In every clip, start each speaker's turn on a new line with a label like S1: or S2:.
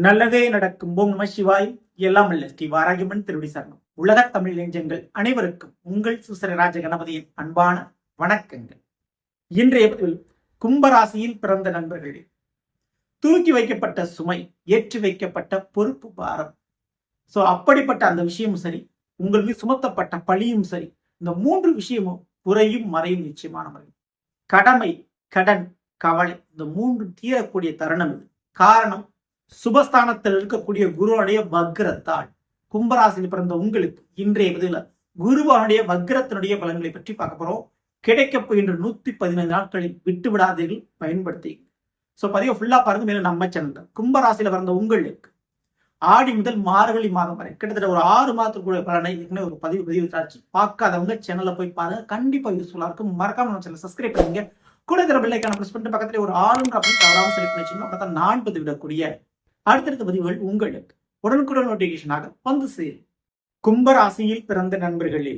S1: நல்லதே நடக்கும். ஓம் நம சிவாய். எல்லாம் அல்ல ஸ்ரீ வாராகிமன் திருடி சரணம். உலக தமிழ் நெஞ்சங்கள் அனைவருக்கும் உங்கள் சுசர ராஜ கணபதியின் அன்பான வணக்கங்கள். இன்றைய பதிவில் கும்பராசியில் பிறந்த நண்பர்களே தூக்கி வைக்கப்பட்ட சுமை ஏற்றி வைக்கப்பட்ட பொறுப்பு பாரம். சோ அப்படிப்பட்ட அந்த விஷயமும் சரி உங்கள் மீது சுமத்தப்பட்ட பழியும் சரி இந்த மூன்று விஷயமும் குறையும் மறையும் நிச்சயமான முறை. கடமை கடன் கவலை இந்த மூன்று தீரக்கூடிய தருணம் இது. காரணம் சுபஸ்தானத்தில் இருக்கக்கூடிய குருவனுடைய வக்ரத்தால் கும்பராசியில் பிறந்த உங்களுக்கு இன்றைய பதில குருவனுடைய வக்ரத்தினுடைய பலன்களை பற்றி பார்க்க போறோம். கிடைக்க போகின்ற நூத்தி பதினைந்து நாட்களில் விட்டு விடாதீர்கள் பயன்படுத்தி. ஸோ பதிவு ஃபுல்லா பாருங்க மேலும் நம்ம சேனல் கும்பராசியில பிறந்த உங்களுக்கு ஆடி முதல் மார்கழி மாதம் வரை கிட்டத்தட்ட ஒரு ஆறு மாதத்துக்குள்ள பலனை ஏற்கனவே ஒரு பதிவு பதிவு தாச்சு பார்க்காதவங்க சேனல்ல போய் பாருங்க கண்டிப்பா யூஸ்ஃபுல்லா இருக்கும். மறக்காம நம்ம சேனல் சப்ஸ்கிரைப் பண்ணுங்க கூட இருக்கிற பிள்ளைக்கான ப்ரெஸ் பண்ணிட்டு பக்கத்துல ஒரு ஆளுன்ற அப்படின்னு தவறாம செலக்ட் பண்ணி வச்சுக்கணும் அப்பதான் நான் பதிவிடக்கூடிய அடுத்தடுத்த பதிவுகள் உங்களுக்கு உடனுக்குடன் நோட்டிபிகேஷனாக வந்து சேரும். கும்பராசியில் பிறந்த நண்பர்களே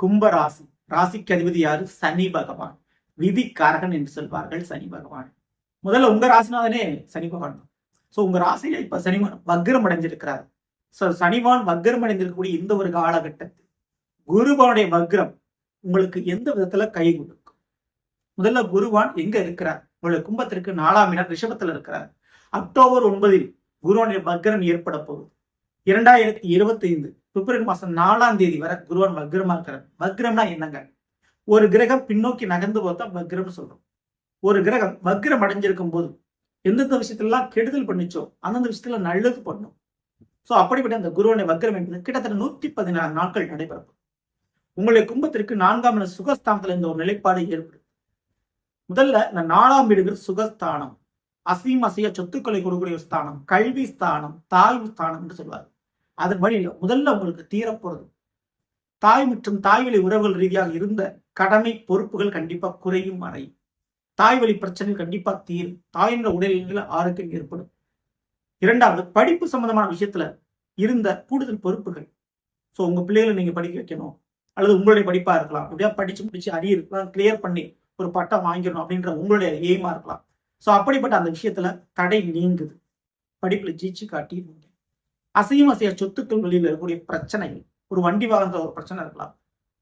S1: கும்பராசி ராசிக்கு அதிபதி யாரு? சனி பகவான். விதி காரகன் என்று சொல்வார்கள் சனி பகவான். முதல்ல உங்க ராசினாதனே சனி பகவான். தான் ஸோ உங்க ராசியில இப்ப சனிவான் வக்ரம் அடைஞ்சிருக்கிறார். ஸோ சனிவான் வக்ரம் அடைந்திருக்கக்கூடிய இந்த ஒரு காலகட்டத்தில் குருவானுடைய வக்ரம் உங்களுக்கு எந்த விதத்துல கை கொடுக்கும்? முதல்ல குருவான் எங்க இருக்கிறார்? உங்களுடைய கும்பத்திற்கு நாலாம் இடம் ரிஷபத்துல இருக்கிறார். அக்டோபர் ஒன்பதில் குருவானுடைய வக்ரம் ஏற்பட போகுது. இரண்டாயிரத்தி இருபத்தி ஐந்து பிப்ரவரி மாசம் நாலாம் தேதி வரை குருவன் வக்ரமா இருக்கிறார் வக்ரம்னா என்னங்க? ஒரு கிரகம் பின்னோக்கி நகர்ந்து போதா வக்ரம் சொல்றோம். ஒரு கிரகம் வக்ரம் அடைஞ்சிருக்கும் போது எந்தெந்த விஷயத்திலாம் கெடுதல் பண்ணிச்சோ அந்தந்த விஷயத்துல நல்லது பண்ணும். ஸோ அப்படிப்பட்ட அந்த குருவனை வக்ரம் என்பது கிட்டத்தட்ட நூத்தி பதினாறு நாட்கள் நடைபெறும் உங்களுடைய கும்பத்திற்கு நான்காம் இடம் சுகஸ்தானத்துல இந்த ஒரு நிலைப்பாடு ஏற்படும் முதல்ல இந்த நாலாம் வீடுகள் சுகஸ்தானம். அசீம் அசைய சொத்துக்களை கொடுக்கக்கூடிய ஸ்தானம் கல்வி ஸ்தானம் தாய் ஸ்தானம் என்று சொல்வார் அதன் வழியில முதல்ல உங்களுக்கு தீரப்போறது தாய் மற்றும் தாய்வழி உறவுகள் ரீதியாக இருந்த கடமை பொறுப்புகள் கண்டிப்பா குறையும் மறையும் தாய் வழி பிரச்சனை கண்டிப்பா தீரும். தாயின்ற உடல்நிலை ஆரோக்கியம் ஏற்படும். இரண்டாவது படிப்பு சம்பந்தமான விஷயத்துல இருந்த கூடுதல் பொறுப்புகள். ஸோ உங்க பிள்ளைகளை நீங்க படிக்க வைக்கணும். அல்லது உங்களுடைய படிப்பா இருக்கலாம். எப்படியா படிச்சு முடிச்சு அரியர் கிளியர் பண்ணி ஒரு பட்டம் வாங்கிடணும் அப்படின்ற உங்களுடைய எய்மா இருக்கலாம். ஸோ அப்படிப்பட்ட அந்த விஷயத்துல தடை நீங்குது. படிப்புல ஜீச்சு காட்டிடுவீங்க அசையும் அசைய சொத்துக்கள் வெளியில் இருக்கக்கூடிய பிரச்சனைகள். ஒரு வண்டி வாங்குற ஒரு பிரச்சனை இருக்கலாம்.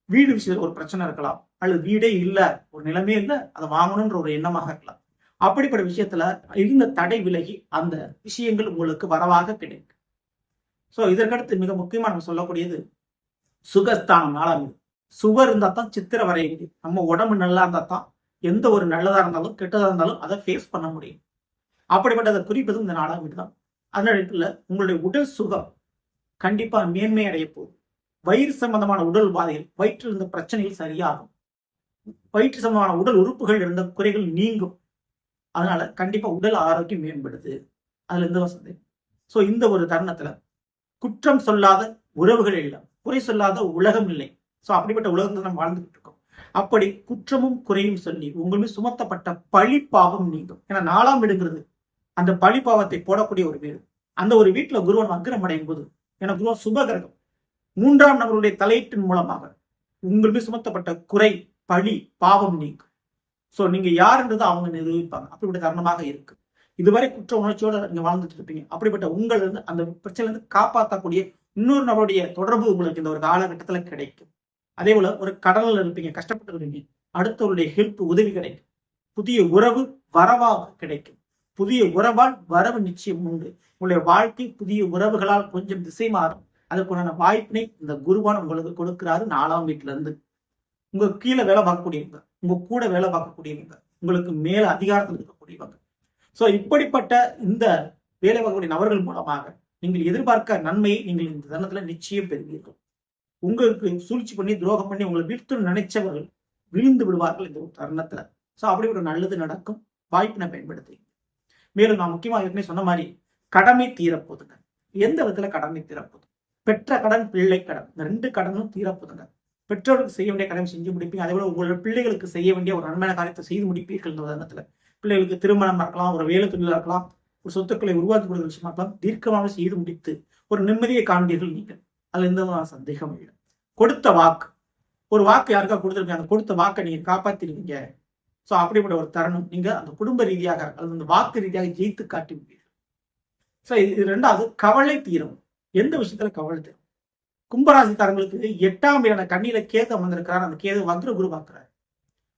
S1: வீடு விஷயத்துல ஒரு பிரச்சனை இருக்கலாம். அல்லது வீடே இல்லை ஒரு நிலைமே இல்லை அதை வாங்கணுன்ற ஒரு எண்ணமாக இருக்கலாம். அப்படிப்பட்ட விஷயத்துல இருந்த தடை விலகி அந்த விஷயங்கள் உங்களுக்கு வரவாக கிடைக்கும் ஸோ இதற்கடுத்து மிக முக்கியமாக நம்ம சொல்லக்கூடியது சுகஸ்தானம் நாலாம் சுவர் இருந்தால் தான் சித்திரை வரைய முடியும். நம்ம உடம்பு நல்லா இருந்தால் தான் எந்த ஒரு நல்லதாக இருந்தாலும் கெட்டதாக இருந்தாலும் அதை ஃபேஸ் பண்ண முடியும். அப்படிப்பட்டதை குறிப்பதும் இந்த நாலாம் வீடு தான் அதனால உங்களுடைய உடல் சுகம் கண்டிப்பா மேன்மை அடைய போகுது. வயிறு சம்பந்தமான உடல் பாதையில் வயிற்றில் இருந்த பிரச்சனைகள் சரியாகும். வயிற்று சம்பந்தமான உடல் உறுப்புகள் இருந்த குறைகள் நீங்கும். அதனால கண்டிப்பா உடல் ஆரோக்கியம் மேம்படுது. அதுல எந்த வசதி ஸோ இந்த ஒரு தருணத்துல குற்றம் சொல்லாத உறவுகள் இல்லை. குறை சொல்லாத உலகம் இல்லை. ஸோ அப்படிப்பட்ட உலகத்தில் நம்ம வாழ்ந்துகிட்டு இருக்கோம். அப்படி குற்றமும் குறையும் சொல்லி உங்களுமே சுமத்தப்பட்ட பழி பாவம் நீங்கும். ஏன்னா நாலாம் வீடுங்கிறது அந்த பழி பாவத்தை போடக்கூடிய ஒரு வீடு. அந்த ஒரு வீட்டுல குருவன் அக்கிரம் அடையும் போது ஏன்னா குருவன் சுபகிரகம். மூன்றாம் நபருடைய தலையீட்டின் மூலமாக உங்களுமே சுமத்தப்பட்ட குறை பழி பாவம் நீங்கும். சோ நீங்க யாருன்றது அவங்க நிரூபிப்பாங்க. அப்படிப்பட்ட காரணமாக இருக்கு. இதுவரை குற்ற உணர்ச்சியோட நீங்க வாழ்ந்துட்டு இருப்பீங்க. அப்படிப்பட்ட உங்கள் இருந்து அந்த பிரச்சனை இருந்து காப்பாற்றக்கூடிய இன்னொரு நபருடைய தொடர்பு உங்களுக்கு இந்த ஒரு காலகட்டத்துல கிடைக்கும். அதே போல ஒரு கடலில் இருப்பீங்க கஷ்டப்பட்டு இருப்பீங்க அடுத்தவருடைய ஹெல்ப் உதவி கிடைக்கும். புதிய உறவு வரவாக கிடைக்கும். புதிய உறவால் வரவு நிச்சயம் உண்டு. உங்களுடைய வாழ்க்கை புதிய உறவுகளால் கொஞ்சம் திசை மாறும். அதற்குண்டான வாய்ப்பினை இந்த குருவான் உங்களுக்கு கொடுக்கிறாரு நாலாம் வீட்டுல இருந்து உங்க கீழே வேலை பார்க்கக்கூடியவங்க உங்க கூட வேலை பார்க்கக்கூடியவங்க உங்களுக்கு மேல அதிகாரத்தில் இருக்கக்கூடியவங்க. சோ இப்படிப்பட்ட இந்த வேலை பார்க்கக்கூடிய நபர்கள் மூலமாக நீங்கள் எதிர்பார்க்க நன்மையை நீங்கள் இந்த தருணத்துல நிச்சயம் பெறுவீர்கள். உங்களுக்கு சூழ்ச்சி பண்ணி துரோகம் பண்ணி உங்களை வீழ்த்து நினைச்சவர்கள் விழுந்து விடுவார்கள் இந்த ஒரு தருணத்துல. சோ அப்படி ஒரு நல்லது நடக்கும். வாய்ப்பினை பயன்படுத்தி மேலும் நான் முக்கியமாக ஏற்கனவே சொன்ன மாதிரி கடமை தீரப்போதுங்க. எந்த விதத்துல கடமை தீரப்போகுது பெற்ற கடன் பிள்ளை கடன். இந்த ரெண்டு கடனும் தீரப்போதுங்க. பெற்றோருக்கு செய்ய வேண்டிய கடமை செஞ்சு முடிப்பீங்க. அதே போல உங்களோட பிள்ளைகளுக்கு செய்ய வேண்டிய ஒரு நன்மையான காரியத்தை செய்து முடிப்பீர்கள் இந்த தருணத்துல. பிள்ளைகளுக்கு திருமணம் இருக்கலாம் ஒரு வேலை தொழில் இருக்கலாம் ஒரு சொத்துக்களை உருவாக்கி கொடுக்கிற விஷயமா இருக்கலாம் தீர்க்கமாக செய்து முடித்து ஒரு நிம்மதியை காண்பீர்கள் நீங்கள். அதுல எந்த விதமான சந்தேகம் இல்லை. கொடுத்த வாக்கு. ஒரு வாக்கு யாருக்கா கொடுத்துருக்கீங்க அந்த கொடுத்த வாக்கை நீங்க காப்பாத்திருவீங்க ஸோ அப்படிப்பட்ட ஒரு தருணம். நீங்க அந்த குடும்ப ரீதியாக அல்லது அந்த வாக்கு ரீதியாக ஜெயித்து காட்டுவீர்கள் ஸோ இது ரெண்டாவது கவலை தீரும். எந்த விஷயத்துல கவலை தீரும்? கும்பராசிக்காரங்களுக்கு எட்டாம் வீடான கண்ணியில கேதம் வந்திருக்கிறார். அந்த கேது வக்ர குரு பார்க்கிறார்.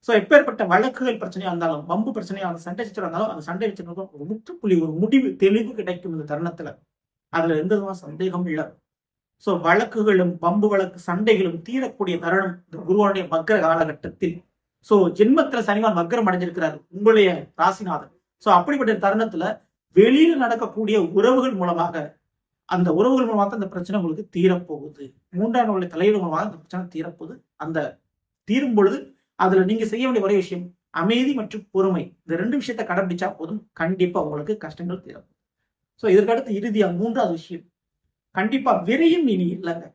S1: ஸோ எப்பேற்பட்ட வழக்குகள் பிரச்சனையா இருந்தாலும் வம்பு பிரச்சனையா அந்த சண்டை சச்சரவு இருந்தாலும் அந்த சண்டை வச்சிருக்கும் ஒரு முற்றுப்புள்ளி ஒரு முடிவு தெளிவு கிடைக்கும் இந்த தருணத்துல. அதுல எந்த விதமான சந்தேகம் இல்லை. ஸோ வழக்குகளும் பம்பு வழக்கு சண்டைகளும் தீரக்கூடிய தருணம் இந்த குருவனுடைய வக்ர காலகட்டத்தில். ஸோ ஜென்மத்துல சனிவான் வக்ரம் அடைஞ்சிருக்கிறார் உங்களுடைய ராசிநாதன். ஸோ அப்படிப்பட்ட தருணத்துல வெளியில நடக்கக்கூடிய உறவுகள் மூலமாக அந்த உறவுகள் மூலமாக தான் அந்த பிரச்சனை உங்களுக்கு தீரப்போகுது. மூன்றாம் நூலை தலையீடு மூலமாக அந்த பிரச்சனை தீரப்போகுது. அந்த தீரும் பொழுது அதுல நீங்க செய்ய வேண்டிய ஒரே விஷயம் அமைதி மற்றும் பொறுமை. இந்த ரெண்டு விஷயத்தை கடைபிடிச்சா போதும். கண்டிப்பா உங்களுக்கு கஷ்டங்கள் தீரும் ஸோ இதற்கடுத்து இறுதியா மூன்றாவது விஷயம். கண்டிப்பா விரையும் இனி இல்லைங்க.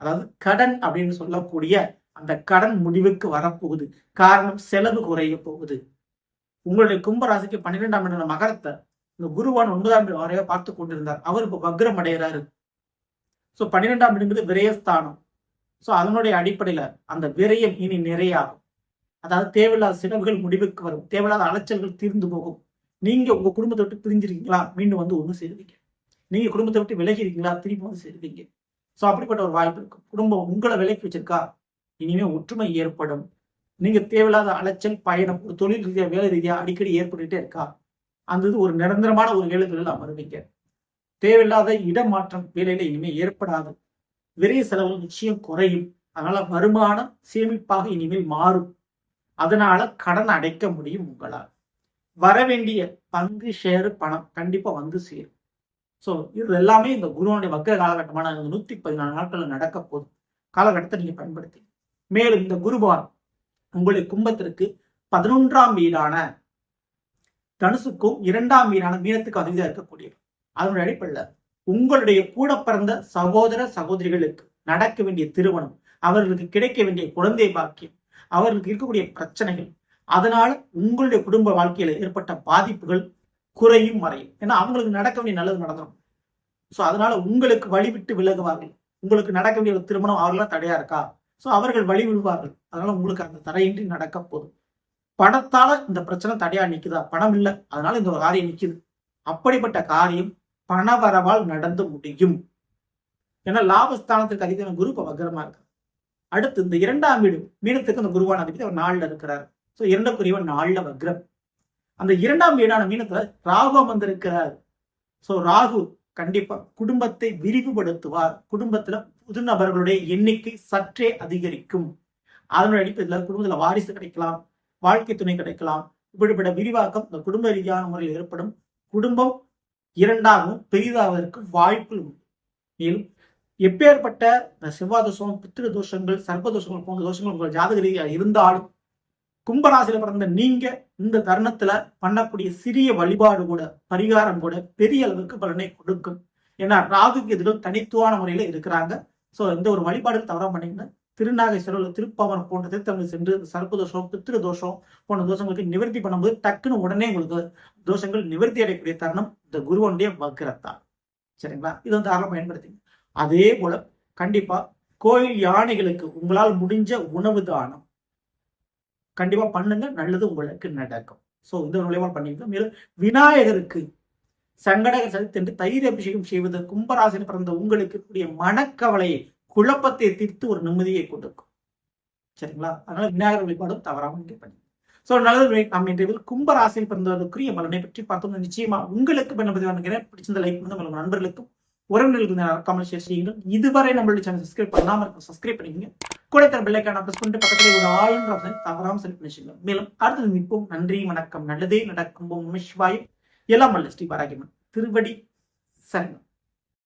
S1: அதாவது கடன் அப்படின்னு சொல்லக்கூடிய அந்த கடன் முடிவுக்கு வரப்போகுது. காரணம் செலவு குறைய போகுது. உங்களுடைய கும்பராசிக்கு பன்னிரெண்டாம் இடம் மகரத்தை இந்த குருவான் ஒன்பதாம் இடம் வரைய பார்த்து கொண்டிருந்தார். அவர் இப்போ வக்ரம் அடைகிறாரு ஸோ பன்னிரெண்டாம் இடங்கிறது விரயஸ்தானம். ஸோ அதனுடைய அடிப்படையில அந்த விரயம் இனி நிறையாகும். அதாவது தேவையில்லாத செலவுகள் முடிவுக்கு வரும். தேவையில்லாத அலைச்சல்கள் தீர்ந்து போகும். நீங்க உங்க குடும்பத்தை விட்டு பிரிஞ்சிருக்கீங்களா? மீண்டும் வந்து ஒன்று சேருவீங்க நீங்க குடும்பத்தை விட்டு விலகி இருக்கீங்களா? திரும்பி வந்து சேருவீங்க. ஸோ அப்படிப்பட்ட ஒரு வாய்ப்பு இருக்கும். குடும்பம் உங்களை விலைக்கு வச்சிருக்கா? இனிமே ஒற்றுமை ஏற்படும். நீங்க தேவையில்லாத அலைச்சல் பயணம் ஒரு தொழில் ரீதியா வேலை ரீதியா அடிக்கடி ஏற்பட்டுட்டே இருக்கா? அந்த இது ஒரு நிரந்தரமான ஒரு வேலைகளில் அமருவீங்க தேவையில்லாத இடமாற்றம் வேலையில இனிமே ஏற்படாது. விரைய செலவு நிச்சயம் குறையும். அதனால வருமானம் சேமிப்பாக இனிமேல் மாறும். அதனால கடன் அடைக்க முடியும் உங்களால். வர வேண்டிய பங்கு ஷேர் பணம் கண்டிப்பா வந்து சேரும். ஸோ இது எல்லாமே இந்த குருவனுடைய வக்கர காலகட்டமான இந்த நூத்தி பதினாலு நாட்கள் நடக்க போதும் காலகட்டத்தை நீங்க பயன்படுத்தி மேலும் இந்த குருபார் உங்களுடைய கும்பத்திற்கு பதினொன்றாம் வீடான தனுசுக்கும் இரண்டாம் வீடான மீனத்துக்கு அதிகமாக இருக்கக்கூடியது அதனுடைய அடிப்படையில் உங்களுடைய கூட பிறந்த சகோதர சகோதரிகளுக்கு நடக்க வேண்டிய திருமணம் அவர்களுக்கு கிடைக்க வேண்டிய குழந்தை பாக்கியம் அவர்களுக்கு இருக்கக்கூடிய பிரச்சனைகள் அதனால உங்களுடைய குடும்ப வாழ்க்கையில ஏற்பட்ட பாதிப்புகள் குறையும் மறையும். ஏன்னா அவங்களுக்கு நடக்க வேண்டிய நல்லது நடந்துடும் ஸோ அதனால உங்களுக்கு வழிவிட்டு விலகுவார்கள். உங்களுக்கு நடக்க வேண்டிய ஒரு திருமணம் அவர்களாம் தடையா இருக்கா? ஸோ அவர்கள் வழி விடுவார்கள். அதனால உங்களுக்கு அந்த தடையின்றி நடக்க போதும். பணத்தால இந்த பிரச்சனை தடையா நிக்குதா? பணம் இல்லை. அதனால இந்த ஒரு காரியம் நிக்குது. அப்படிப்பட்ட காரியம் பணவரவால் நடந்து முடியும். ஏன்னா லாபஸ்தானத்துக்கு அதிகமான குரு இப்ப வக்கரமா இருக்கு அடுத்து இந்த இரண்டாம் வீடு மீனத்துக்கு அந்த குருவான அதிபதி அவர் நாளில் இருக்கிறார். ஸோ இரண்டுக்குரியவன் நாளில் வக்ரம். அந்த இரண்டாம் வீடான மீனத்துல ராகு அமர்ந்திருக்கிறார் ஸோ ராகு கண்டிப்பா குடும்பத்தை விரிவுபடுத்துவார். குடும்பத்துல புது நபர்களுடைய எண்ணிக்கை சற்றே அதிகரிக்கும். அதனுடைய அடிப்படையில் குடும்பத்துல வாரிசு கிடைக்கலாம் வாழ்க்கை துணை கிடைக்கலாம். இப்படிப்பட்ட விரிவாக்கம் இந்த குடும்ப ரீதியான முறையில் ஏற்படும். குடும்பம் இரண்டாகவும் பெரிதாவதற்கு வாய்ப்புகள் உண்டு. மேலும் எப்பேற்பட்ட இந்த செவ்வாய் தோஷம் பித்திரு தோஷங்கள் சர்ப்ப தோஷங்கள் போன்ற தோஷங்கள் உங்கள் ஜாதக ரீதியாக இருந்தாலும் கும்பராசியில பிறந்த நீங்க இந்த தருணத்துல பண்ணக்கூடிய சிறிய வழிபாடு கூட பரிகாரம் கூட பெரிய அளவுக்கு பலனை கொடுக்கும். ஏன்னா ராகுக்கு எதிரும் தனித்துவான முறையில இருக்கிறாங்க. சோ இந்த ஒரு வழிபாடு தவற பண்ணீங்கன்னா திருநாகேஸ்வரர் திருப்பாவனம் போன்ற திருத்தங்கள் சென்று சர்ப்ப தோஷம் பித்திரு தோஷம் போன்ற தோஷங்களுக்கு நிவர்த்தி பண்ணும்போது டக்குன்னு உடனே உங்களுக்கு தோஷங்கள் நிவர்த்தி அடையக்கூடிய தருணம் இந்த குருவனுடைய வக்கிரத்தான் சரிங்களா? இது வந்து தாராளம் பயன்படுத்திங்க. அதே போல கண்டிப்பா கோயில் யானைகளுக்கு உங்களால் முடிஞ்ச உணவு தானம் கண்டிப்பா பண்ணுங்க நல்லது உங்களுக்கு நடக்கும். ஸோ இந்த நுழைவால் நிலைப்பாடு மேலும் விநாயகருக்கு சங்கடக சதித்தென்று தயிர் அபிஷேகம் செய்வது கும்பராசியில் பிறந்த உங்களுக்கு மனக்கவலையை குழப்பத்தை தீர்த்து ஒரு நிம்மதியை கொடுக்கும். சரிங்களா? அதனால விநாயகர் வழிபாடும் தவறாமல் பண்ணி சோ நல்லது நம்ம இன்றைய கும்பராசியில் பிறந்தவர்களுக்குரிய பலனை பற்றி பார்த்தோம்னா நிச்சயமா உங்களுக்கு பண்ண பதிவாக நினைக்கிறேன் பிடிச்சிருந்த லைக் பண்ணுங்க. உங்க நண்பர்களுக்கும் உறவினர்களுக்கு மறக்காமல் ஷேர் செய்யுங்கள் இதுவரை நம்மளுடைய சேனல் சப்ஸ்கிரைப் பண்ணாமல் இருக்கும் சப்ஸ்கிரைப் பண்ணிக்கங்க. கூட தர பெல்லைக்கான பிரஸ் பண்ணிட்டு பக்கத்தில் ஒரு ஆளுன்ற ஆப்ஷன் தவறாம செலக்ட் பண்ணிச்சுங்க மேலும் அடுத்தது நிற்போம் நன்றி வணக்கம். நல்லதே நடக்கும். சிவாய். எல்லாம் வல்ல ஸ்ரீ பாராகியமன் திருவடி சரணம்.